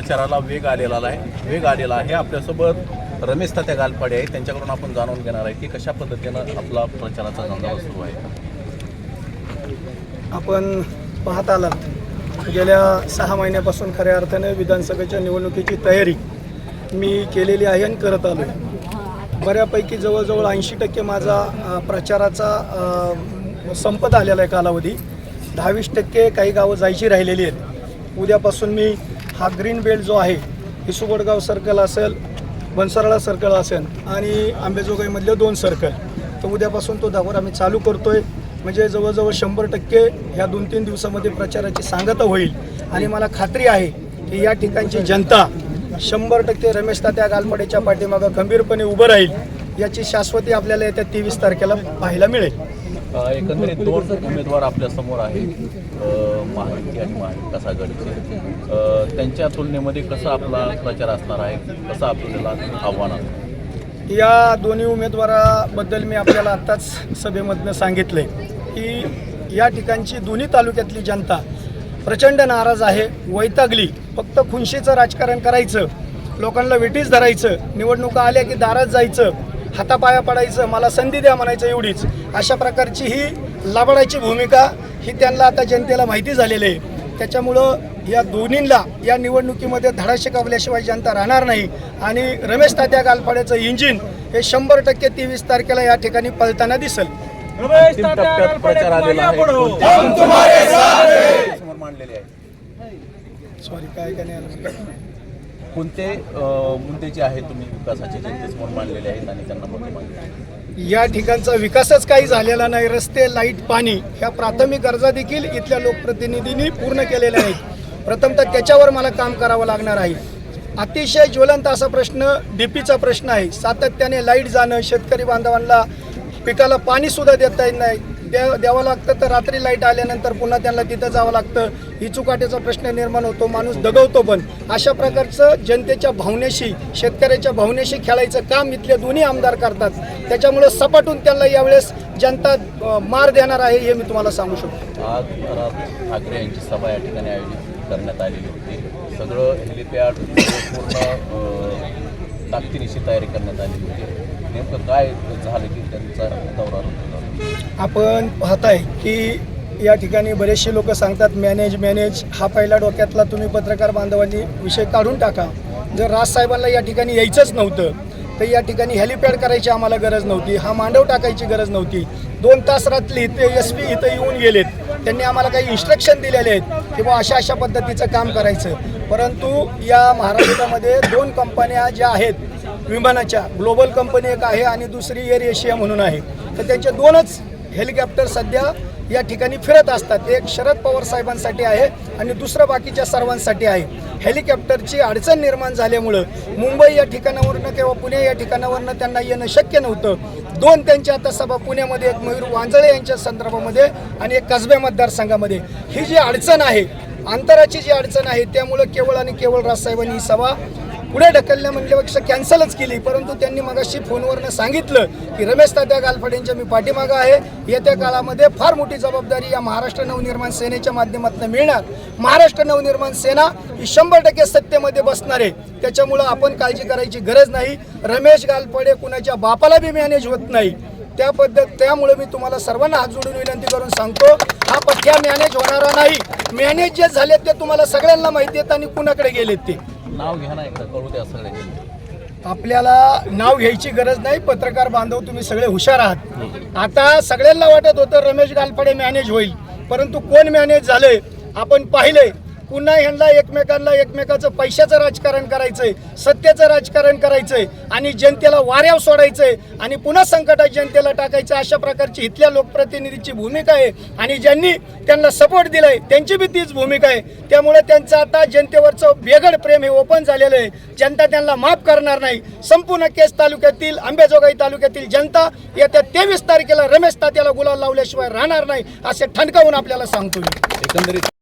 प्रचाराला वेग आलेला आहे. वेग आलेला आहे. आपल्यासोबत रमेश तात्या गालपाडे आहेत. त्यांच्याकडून आपण जाणून घेणार आहे की कशा पद्धतीनं आपला प्रचाराचा धंदा सुरू आहे. आपण पाहत आलात गेल्या सहा महिन्यापासून खऱ्या अर्थाने विधानसभेच्या निवडणुकीची तयारी मी केलेली आहे आणि करत आलो आहे बऱ्यापैकी जवळजवळ ऐंशी टक्के माझा प्रचाराचा संपत आलेला आहे कालावधी. दहावीस टक्के काही गावं जायची राहिलेली आहेत. उद्यापासून मी हा ग्रीन बेल्ट जो आहे हिसुगडगाव सर्कल असेल बनसराळा सर्कल असेल आणि आंबेजोगाईमधले दोन सर्कल तर उद्यापासून तो दौरा आम्ही चालू करतोय. म्हणजे जवळजवळ शंभर टक्के ह्या दोन तीन दिवसामध्ये प्रचाराची सांगता होईल. आणि मला खात्री आहे की या ठिकाणची जनता शंभर टक्के रमेश तात्या गालमडेच्या पाठीमागं खंबीरपणे उभं राहील याची शाश्वती आपल्याला येत्या तेवीस तारखेला पाहायला मिळेल. एकंदरीत दोन उमेदवार आपल्यासमोर आहेत. महायुती आणि महाविकास आघाडीचे त्यांच्या तुलनेमध्ये कसा आपला प्रचार असणार आहे? कसं आपल्याला आव्हान या दोन्ही उमेदवाराबद्दल मी आपल्याला आत्ताच सभेमधनं सांगितलंय की या ठिकाणची दोन्ही तालुक्यातली जनता प्रचंड नाराज आहे वैतागली. फक्त खुनशीचं राजकारण करायचं लोकांना वेटीच धरायचं निवडणुका आल्या की दारात जायचं हातापाया पडायचं मला संधी द्या म्हणायचं एवढीच. अशा प्रकारची ही लाबडाची भूमिका ही त्यांना आता जनतेला माहिती झालेली आहे. त्याच्यामुळं या दोन्हींना या निवडणुकीमध्ये धडा शिकवल्याशिवाय जनता राहणार नाही. आणि रमेश तात्या गालपाड्याचं इंजिन हे शंभर टक्के तेवीस तारखेला या ठिकाणी पळताना दिसेल. सॉरी काय काय नाही आलं. कोणते मुद्दे जे आहेत तुम्ही विकासाचे जनतेसमोर मांडलेले आहेत आणि त्यांना मतं मांडले या ठिकाणचा विकासच काही झालेला नाही. रस्ते लाइट पाणी ह्या प्राथमिक गरजा देखील इथल्या लोकप्रतिनिधींनी पूर्ण केलेल्या आहेत. प्रथमतः त्याच्यावर मला काम करावं लागणार आहे. अतिशय ज्वलंत असा प्रश्न डीपीचा प्रश्न आहे. सातत्याने लाइट जाणं शेतकरी बांधवांना पिकाला पाणीसुद्धा देता येत नाही. द्या द्यावं लागतं तर रात्री लाइट आल्यानंतर पुन्हा त्यांना तिथं जावं लागतं. ही चुकाट्याचा प्रश्न निर्माण होतो माणूस दगवतो पण. अशा प्रकारचं जनतेच्या भावनेशी शेतकऱ्याच्या भावनेशी खेळायचं काम इथले दोन्ही आमदार करतात. त्याच्यामुळं सपाटून त्यांना यावेळेस जनता मार देणार आहे हे मी तुम्हाला सांगू शकतो. आज ठाकरे यांची सभा या ठिकाणी आयोजित करण्यात आलेली होती. सगळं हेलिपॅड पूर्ण ताकदीनिशी तयारी करण्यात आलेली होती. नेमकं काय झालं की त्यांचा दौरा आपण पाहताय की या ठिकाणी बरेचसे लोक सांगतात मॅनेज मॅनेज. हा पहिला डोक्यातला तुम्ही पत्रकार बांधवांनी विषय काढून टाका. जर राजसाहेबांना या ठिकाणी यायचंच नव्हतं तर या ठिकाणी हेलिपॅड करायची आम्हाला गरज नव्हती हा मांडव टाकायची गरज नव्हती. दोन तास रात्री ते एस पी इथं येऊन गेलेत. त्यांनी आम्हाला काही इन्स्ट्रक्शन दिलेले आहेत की बा अशा अशा पद्धतीचं काम करायचं. परंतु या महाराष्ट्रामध्ये दोन कंपन्या ज्या आहेत विमानाच्या ग्लोबल कंपनी एक आहे आणि दुसरी एअर एशिया म्हणून आहे. तर त्यांचे दोनच हेलिकॉप्टर सध्या या ठिकाणी फिरत असतात. एक शरद पवार साहेबांसाठी आहे आणि दुसरं बाकीच्या सर्वांसाठी आहे. हेलिकॉप्टरची अडचण निर्माण झाल्यामुळं मुंबई या ठिकाणावरनं किंवा पुणे या ठिकाणावरनं त्यांना येणं शक्य नव्हतं. दोन त्यांच्या आता सभा पुण्यामध्ये एक मयूर वांजळे यांच्या संदर्भामध्ये आणि एक कसबे मतदारसंघामध्ये. ही जी अडचण आहे अंतराची जी अडचण आहे त्यामुळं केवळ आणि केवळ राजसाहेबांनी ही सभा पुढे ढकलल्या म्हणल्यापेक्षा कॅन्सलच केली. परंतु त्यांनी मगाशी फोनवरनं सांगितलं की रमेश तात्या गालफडेंच्या मी पाठीमागं आहे. येत्या काळामध्ये फार मोठी जबाबदारी या महाराष्ट्र नवनिर्माण सेनेच्या माध्यमातून मिळणार. महाराष्ट्र नवनिर्माण सेना ही शंभर टक्के सत्तेमध्ये बसणार आहे. त्याच्यामुळं आपण काळजी करायची गरज नाही. रमेश गालफडे कुणाच्या बापाला बी मॅनेज होत नाही. त्या पद्धत त्यामुळे मी तुम्हाला सर्वांना हात जोडून विनंती करून सांगतो हा पठ्या मॅनेज होणारा नाही. मॅनेज जे झालेत ते तुम्हाला सगळ्यांना माहिती आहेत आणि कुणाकडे गेलेत ते. नाव घ्या ना एकदा कळू द्या सगळ्यांनी आपल्याला नाव घ्यायची गरज नाही पत्रकार बांधव तुम्ही सगळे हुशार आहात. आता सगळ्यांना वाटत होतं रमेश गालफाडे मॅनेज होईल परंतु कोण मॅनेज झालंय आपण पाहिलंय. पुन्हा ह्यांना एकमेकांना एकमेकाचं पैशाचं राजकारण करायचंय सत्तेचं राजकारण करायचंय आणि जनतेला वाऱ्याव सोडायचंय आणि पुन्हा संकटात जनतेला टाकायचं. अशा प्रकारची इथल्या लोकप्रतिनिधीची भूमिका आहे आणि ज्यांनी त्यांना सपोर्ट दिलाय त्यांची बी तीच भूमिका आहे. त्यामुळे त्यांचं आता जनतेवरचं बेगड प्रेम हे ओपन झालेलं आहे. जनता त्यांना माफ करणार नाही. संपूर्ण केस तालुक्यातील अंबेजोगाई तालुक्यातील जनता येत्या तेवीस तारखेला रमेश तात्याला गुलाल लावल्याशिवाय राहणार नाही असे ठणकावून आपल्याला सांगतो एकंदरीत